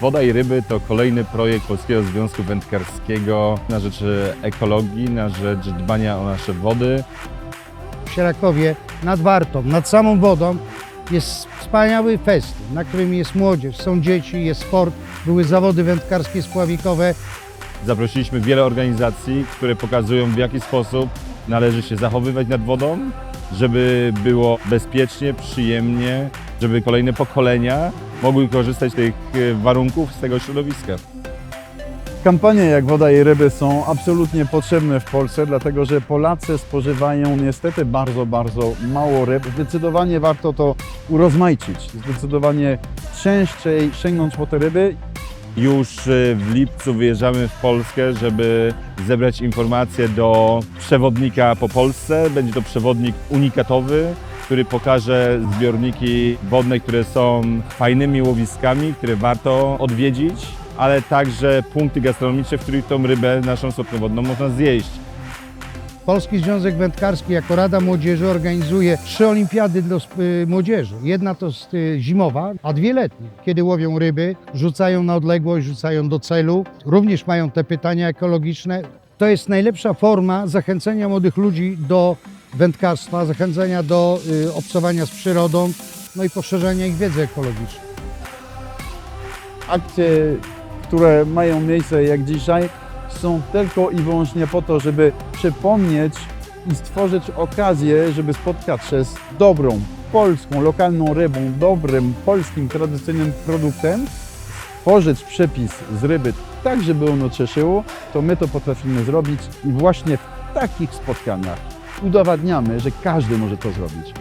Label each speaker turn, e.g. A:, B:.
A: Woda i ryby to kolejny projekt Polskiego Związku Wędkarskiego na rzecz ekologii, na rzecz dbania o nasze wody.
B: w Sierakowie nad Wartą, nad samą wodą jest wspaniały festyn, na którym jest młodzież, są dzieci, jest sport, były zawody wędkarskie spławikowe.
A: Zaprosiliśmy wiele organizacji, które pokazują w jaki sposób należy się zachowywać nad wodą, żeby było bezpiecznie, przyjemnie, żeby kolejne pokolenia mogły korzystać z tych e, warunków, z tego środowiska.
C: Kampanie jak woda i ryby są absolutnie potrzebne w Polsce, dlatego że Polacy spożywają niestety bardzo, bardzo mało ryb. Zdecydowanie warto to urozmaicić. Zdecydowanie częściej sięgnąć po te ryby.
A: Już e, w lipcu wyjeżdżamy w Polskę, żeby zebrać informacje do przewodnika po Polsce. Będzie to przewodnik unikatowy, który pokaże zbiorniki wodne, które są fajnymi łowiskami, które warto odwiedzić, ale także punkty gastronomiczne, w których tą rybę naszą słodkowodną można zjeść.
B: Polski Związek Wędkarski jako Rada Młodzieży organizuje trzy olimpiady dla y, młodzieży. Jedna to jest y, zimowa, a dwie letnie, kiedy łowią ryby, rzucają na odległość, rzucają do celu. Również mają te pytania ekologiczne. To jest najlepsza forma zachęcenia młodych ludzi do wędkarstwa, zachęcenia do y, obcowania z przyrodą, no i poszerzania ich wiedzy ekologicznej.
C: Akcje, które mają miejsce jak dzisiaj, są tylko i wyłącznie po to, żeby przypomnieć i stworzyć okazję, żeby spotkać się z dobrą, polską, lokalną rybą, dobrym, polskim, tradycyjnym produktem, stworzyć przepis z ryby tak, żeby ono cieszyło, to my to potrafimy zrobić i właśnie w takich spotkaniach udowadniamy, że każdy może to zrobić.